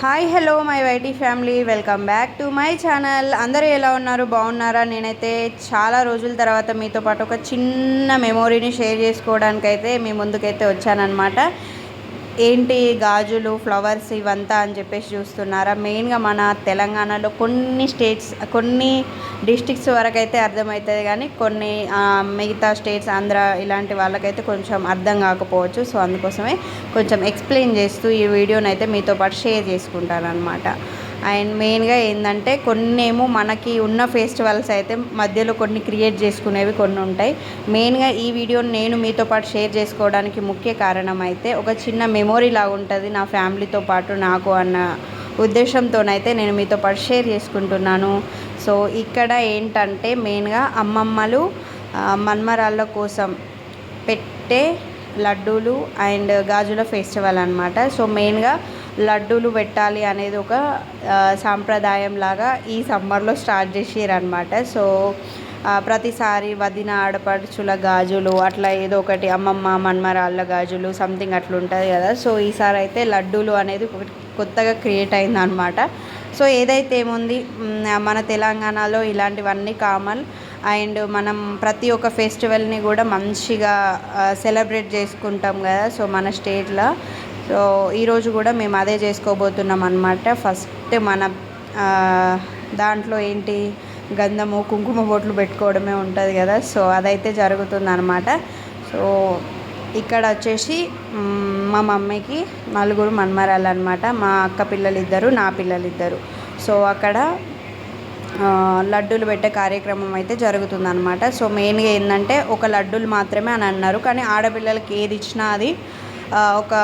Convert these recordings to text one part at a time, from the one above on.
Hi hello my YT family welcome back to my channel అందరూ ఎలా ఉన్నారు? బాగున్నారా? నేనైతే చాలా రోజుల తర్వాత మీతో పాటు ఒక చిన్న మెమొరీని షేర్ చేసుకోవడానికి అయితే మీ ముందుకైతే వచ్చానమాట ఏంటి గాజులు ఫ్లవర్స్ ఇవంతా అని చెప్పేసి చూస్తున్నారా? మెయిన్గా మన తెలంగాణలో కొన్ని స్టేట్స్ కొన్ని డిస్టిక్స్ వరకు అయితే అర్థమవుతుంది కానీ కొన్ని మిగతా స్టేట్స్ ఆంధ్ర ఇలాంటి వాళ్ళకైతే కొంచెం అర్థం కాకపోవచ్చు. సో అందుకోసమే కొంచెం ఎక్స్ప్లెయిన్ చేస్తూ ఈ వీడియోని అయితే మీతో పాటు షేర్ చేసుకుంటాను అనమాట అండ్ మెయిన్గా ఏంటంటే కొన్ని ఏమో మనకి ఉన్న ఫెస్టివల్స్ అయితే మధ్యలో కొన్ని క్రియేట్ చేసుకునేవి కొన్ని ఉంటాయి. మెయిన్గా ఈ వీడియోని నేను మీతో పాటు షేర్ చేసుకోవడానికి ముఖ్య కారణం అయితే ఒక చిన్న మెమొరీ లాగా ఉంటుంది నా ఫ్యామిలీతో పాటు నాకు అన్న ఉద్దేశంతోనైతే నేను మీతో పాటు షేర్ చేసుకుంటున్నాను. సో ఇక్కడ ఏంటంటే మెయిన్గా అమ్మమ్మలు మన్మరాళ్ళ కోసం పెట్టే లడ్డూలు అండ్ గాజుల ఫెస్టివల్ అనమాట సో మెయిన్గా లడ్డూలు పెట్టాలి అనేది ఒక సాంప్రదాయం లాగా ఈ సమ్మర్లో స్టార్ట్ చేసిరనమాట సో ప్రతిసారి వదిన ఆడపడుచుల గాజులు అట్లా ఏదో ఒకటి అమ్మమ్మ మన్మరాళ్ళ గాజులు సంథింగ్ అట్లా ఉంటుంది కదా. సో ఈసారి అయితే లడ్డూలు అనేది ఒకటి కొత్తగా క్రియేట్ అయిందనమాట సో ఏదైతే ఏముంది మన తెలంగాణలో ఇలాంటివన్నీ కామన్ అండ్ మనం ప్రతి ఒక్క ఫెస్టివల్ని కూడా మంచిగా సెలబ్రేట్ చేసుకుంటాం కదా. సో మన స్టేట్లో సో ఈరోజు కూడా మేము అదే చేసుకోబోతున్నాం అనమాట ఫస్ట్ మన దాంట్లో ఏంటి గంధము కుంకుమ బొట్లు పెట్టుకోవడమే ఉంటుంది కదా. సో అదైతే జరుగుతుంది అనమాట సో ఇక్కడ వచ్చేసి మా మమ్మీకి నలుగురు మన్మరాలు అనమాట మా అక్క పిల్లలు ఇద్దరు నా పిల్లలు ఇద్దరు సో అక్కడ లడ్డూలు పెట్టే కార్యక్రమం అయితే జరుగుతుందన్నమాట. సో మెయిన్గా ఏంటంటే ఒక లడ్డూలు మాత్రమే అని అన్నారు. కానీ ఆడపిల్లలకి ఏది ఇచ్చినా అది ఒక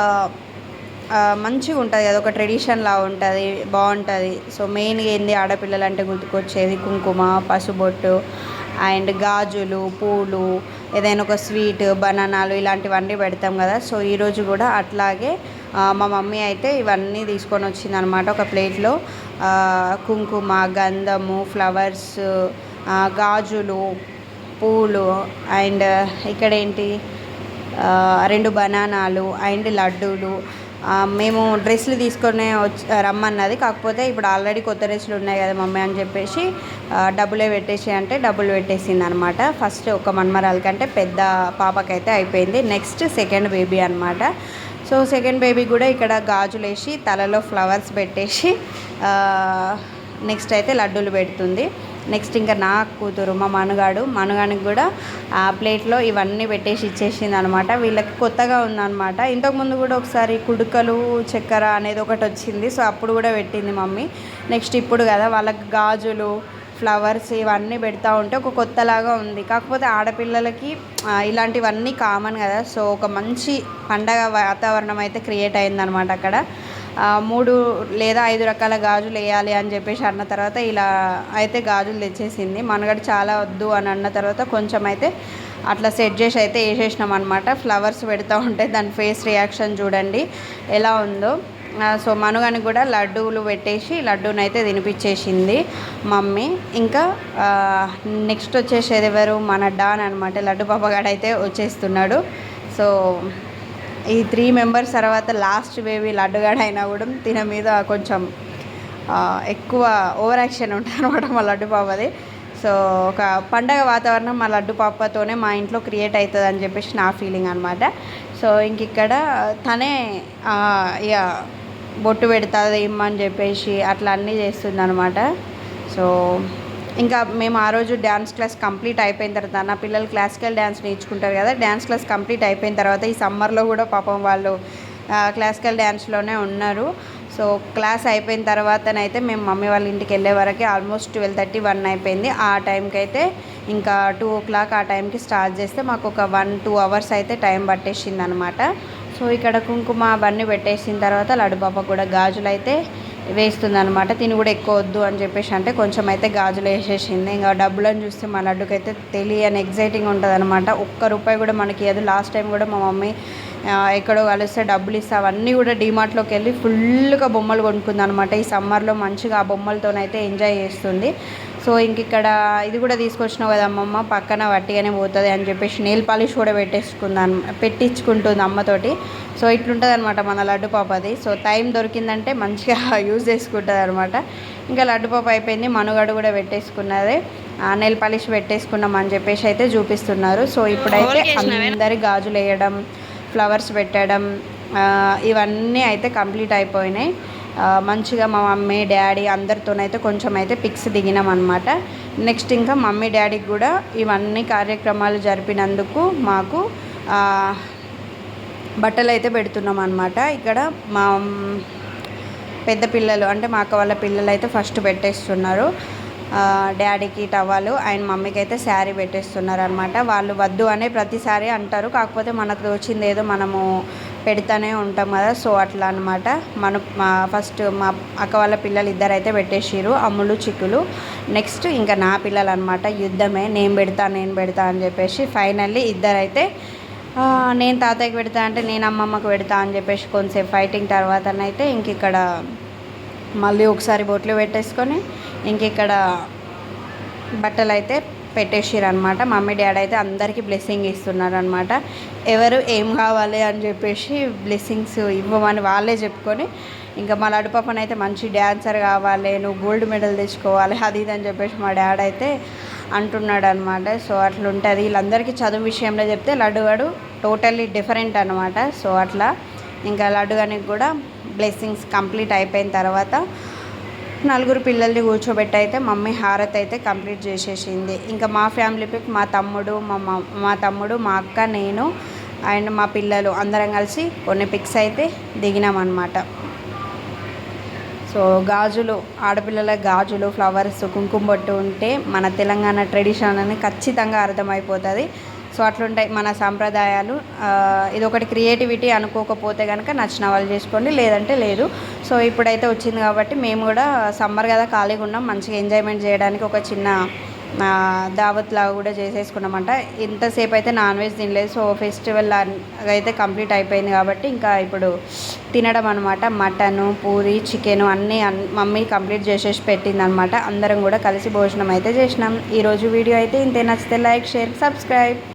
మంచిగా ఉంటుంది. అది ఒక ట్రెడిషన్ లా ఉంటుంది. బాగుంటుంది. సో మెయిన్గా ఏంది? ఆడపిల్లలు అంటే గుర్తుకొచ్చేది కుంకుమ పసుబొట్టు అండ్ గాజులు పూలు ఏదైనా ఒక స్వీట్ బనానాలు ఇలాంటివన్నీ పెడతాం కదా. సో ఈరోజు కూడా అట్లాగే మా మమ్మీ అయితే ఇవన్నీ తీసుకొని వచ్చింది అనమాట ఒక ప్లేట్లో కుంకుమ గంధము ఫ్లవర్స్ గాజులు పూలు అండ్ ఇక్కడ ఏంటి రెండు బనానాలు అండ్ లడ్డూలు. మేము డ్రెస్సులు తీసుకొని వచ్చి రమ్మన్నది. కాకపోతే ఇప్పుడు ఆల్రెడీ కొత్త డ్రెస్సులు ఉన్నాయి కదా మమ్మీ అని చెప్పేసి డబ్బులే పెట్టేసి అంటే డబ్బులు పెట్టేసింది అనమాట ఫస్ట్ ఒక మన్మరాల కంటే పెద్ద పాపకైతే అయిపోయింది. నెక్స్ట్ సెకండ్ బేబీ అనమాట సో సెకండ్ బేబీ కూడా ఇక్కడ గాజులు వేసి తలలో ఫ్లవర్స్ పెట్టేసి నెక్స్ట్ అయితే లడ్డూలు పెడుతుంది. నెక్స్ట్ ఇంకా నా కూతురు మా మనుగాడు. మనుగానికి కూడా ఆ ప్లేట్లో ఇవన్నీ పెట్టేసి ఇచ్చేసింది అనమాట వీళ్ళకి కొత్తగా ఉందన్నమాట ఇంతకుముందు కూడా ఒకసారి కుడుకలు చక్కెర అనేది ఒకటి వచ్చింది. సో అప్పుడు కూడా పెట్టింది మమ్మీ. నెక్స్ట్ ఇప్పుడు కదా వాళ్ళకి గాజులు ఫ్లవర్స్ ఇవన్నీ పెడతా ఉంటే ఒక కొత్తలాగా ఉంది. కాకపోతే ఆడపిల్లలకి ఇలాంటివన్నీ కామన్ కదా. సో ఒక మంచి పండగ వాతావరణం అయితే క్రియేట్ అయిందనమాట అక్కడ. మూడు లేదా ఐదు రకాల గాజులు వేయాలి అని చెప్పేసి అన్న తర్వాత ఇలా అయితే గాజులు తెచ్చేసింది. మనగడ చాలా వద్దు అని అన్న తర్వాత కొంచెం అయితే అట్లా సెట్ చేసి అయితే వేసేసినాం అనమాట ఫ్లవర్స్ పెడతా ఉంటే దాని ఫేస్ రియాక్షన్ చూడండి ఎలా ఉందో. సో మనుగని కూడా లడ్డూలు పెట్టేసి లడ్డూనైతే తినిపించేసింది మమ్మీ. ఇంకా నెక్స్ట్ వచ్చేసేది ఎవరు? మన డాన్ అనమాట లడ్డు పాపగాడు అయితే వచ్చేస్తున్నాడు. సో ఈ త్రీ మెంబర్స్ తర్వాత లాస్ట్ బేబీ లడ్డుగాడు అయినా కూడా తిన మీద కొంచెం ఎక్కువ ఓవర్ యాక్షన్ ఉంటుంది అనమాట మా లడ్డు పాపది. సో ఒక పండగ వాతావరణం మా లడ్డు పాపతోనే మా ఇంట్లో క్రియేట్ అవుతుంది అని చెప్పేసి నా ఫీలింగ్ అనమాట. సో ఇంక ఇక్కడ తనే ఇక బొట్టు పెడుతుంది ఇమ్మని చెప్పేసి అట్లా అన్నీ చేస్తుంది అనమాట సో ఇంకా మేము ఆ రోజు డ్యాన్స్ క్లాస్ కంప్లీట్ అయిపోయిన తర్వాత నా పిల్లలు క్లాసికల్ డ్యాన్స్ నేర్చుకుంటారు కదా డ్యాన్స్ క్లాస్ కంప్లీట్ అయిపోయిన తర్వాత ఈ సమ్మర్లో కూడా పాపం వాళ్ళు క్లాసికల్ డ్యాన్స్లోనే ఉన్నారు. సో క్లాస్ అయిపోయిన తర్వాతనైతే మేము మమ్మీ వాళ్ళ ఇంటికి వెళ్ళే వరకు ఆల్మోస్ట్ ట్వెల్వ్ థర్టీ వన్ అయిపోయింది. ఆ టైంకి అయితే ఇంకా టూ ఓ క్లాక్ ఆ టైంకి స్టార్ట్ చేస్తే మాకు ఒక వన్ టూ అవర్స్ అయితే టైం పట్టేసింది అనమాట సో ఇక్కడ కుంకుమ అవన్నీ పెట్టేసిన తర్వాత లడ్డుపాప కూడా గాజులు అయితే వేస్తుంది అనమాట తిని కూడా ఎక్కువ వద్దు అని చెప్పేసి అంటే కొంచెం అయితే గాజులు వేసేసింది. ఇంకా డబ్బులను చూస్తే మా అయితే తెలియని ఎగ్జైటింగ్ ఉంటుంది అనమాట ఒక్క రూపాయి కూడా మనకి అది లాస్ట్ టైం కూడా మా మమ్మీ ఎక్కడో కలిస్తే డబ్బులు ఇస్తే అవన్నీ కూడా డీమార్ట్లోకి వెళ్ళి ఫుల్గా బొమ్మలు కొనుక్కుంది అనమాట ఈ సమ్మర్లో మంచిగా ఆ బొమ్మలతోనైతే ఎంజాయ్ చేస్తుంది. సో ఇంక ఇక్కడ ఇది కూడా తీసుకొచ్చినావు కదా అమ్మమ్మ పక్కన వట్టిగానే పోతుంది అని చెప్పేసి నెయిల్ పాలిష్ కూడా పెట్టేసుకుందాం పెట్టించుకుంటుంది అమ్మతోటి. సో ఇట్లుంటుంది అనమాట మన లడ్డు పాపది సో టైం దొరికిందంటే మంచిగా యూజ్ చేసుకుంటుంది అనమాట ఇంకా లడ్డు పాప అయిపోయింది మనుగడు కూడా పెట్టేసుకున్నది. నెయిల్ పాలిష్ పెట్టేసుకున్నాం అని చెప్పేసి అయితే చూపిస్తున్నారు. సో ఇప్పుడైతే అందరి గాజులు వేయడం ఫ్లవర్స్ పెట్టడం ఇవన్నీ అయితే కంప్లీట్ అయిపోయినాయి. మంచిగా మా మమ్మీ డాడీ అందరితోనైతే కొంచెం అయితే పిక్స్ దిగినాం అనమాట నెక్స్ట్ ఇంకా మమ్మీ డాడీకి కూడా ఇవన్నీ కార్యక్రమాలు జరిపినందుకు మాకు బట్టలు అయితే పెడుతున్నాం అనమాట ఇక్కడ మా పెద్ద పిల్లలు అంటే మా అక్క వాళ్ళ పిల్లలు అయితే ఫస్ట్ పెట్టేస్తున్నారు. డాడీకి టవాలు ఆయన మమ్మీకి అయితే శారీ పెట్టేస్తున్నారు అనమాట వాళ్ళు వద్దు అనే ప్రతిసారి అంటారు. కాకపోతే మనకు వచ్చింది ఏదో మనము పెడతానే ఉంటాం కదా. సో అట్లా అనమాట మన మా ఫస్ట్ మా అక్క వాళ్ళ పిల్లలు ఇద్దరైతే పెట్టేసిరు అమ్ములు చిక్కులు. నెక్స్ట్ ఇంకా నా పిల్లలు అనమాట యుద్ధమే నేను పెడతా నేను పెడతా అని చెప్పేసి ఫైనల్లీ ఇద్దరైతే నేను తాతయ్యకి పెడతా అంటే నేను అమ్మమ్మకు పెడతా అని చెప్పేసి కొంతసేపు ఫైటింగ్ తర్వాతనైతే ఇంక ఇక్కడ మళ్ళీ ఒకసారి బొట్లు పెట్టేసుకొని ఇంక ఇక్కడ బట్టలు అయితే పెట్టేసిరు అనమాట మమ్మీ డాడీ అయితే అందరికీ బ్లెస్సింగ్ ఇస్తున్నారు అనమాట ఎవరు ఏం కావాలి అని చెప్పేసి బ్లెస్సింగ్స్ ఇవ్వమని వాళ్ళే చెప్పుకొని ఇంకా మా లడ్డు పాపని అయితే మంచి డ్యాన్సర్ కావాలి నువ్వు గోల్డ్ మెడల్ తెచ్చుకోవాలి అది ఇది అని చెప్పేసి మా డాడీ అయితే అంటున్నాడు అనమాట సో అట్లా ఉంటుంది వీళ్ళందరికీ చదువు విషయంలో చెప్తే లడ్డుగాడు టోటల్లీ డిఫరెంట్ అనమాట సో అట్లా ఇంకా లడ్డుగానికి కూడా బ్లెస్సింగ్స్ కంప్లీట్ అయిపోయిన తర్వాత నలుగురు పిల్లల్ని కూర్చోబెట్టి అయితే మమ్మీ హారత్ అయితే కంప్లీట్ చేసేసింది. ఇంకా మా ఫ్యామిలీ పిక్ మా తమ్ముడు మా మా తమ్ముడు మా అక్క నేను అండ్ మా పిల్లలు అందరం కలిసి కొన్ని పిక్స్ అయితే దిగినామన్నమాట. సో గాజులు ఆడపిల్లల గాజులు ఫ్లవర్స్ కుంకుమ బొట్టు ఉంటే మన తెలంగాణ ట్రెడిషన్ అని ఖచ్చితంగా అర్థమైపోతుంది. సో అట్లుంటాయి మన సాంప్రదాయాలు. ఇది ఒకటి క్రియేటివిటీ అనుకోకపోతే కనుక నచ్చిన వాళ్ళు చేసుకోండి లేదంటే లేదు. సో ఇప్పుడైతే వచ్చింది కాబట్టి మేము కూడా సమ్మర్ కదా ఖాళీగా ఉన్నాం మంచిగా ఎంజాయ్మెంట్ చేయడానికి ఒక చిన్న దావత్ లాగా కూడా చేసేసుకున్నామంట. ఇంతసేపు అయితే నాన్ వెజ్ తినలేదు సో ఫెస్టివల్ అయితే కంప్లీట్ అయిపోయింది కాబట్టి ఇంకా ఇప్పుడు తినడం అనమాట మటను పూరి చికెను అన్నీ అన్- మమ్మీ కంప్లీట్ చేసేసి పెట్టింది అనమాట అందరం కూడా కలిసి భోజనం అయితే చేసినాం. ఈరోజు వీడియో అయితే ఇంతే. నచ్చితే లైక్ షేర్ సబ్స్క్రైబ్.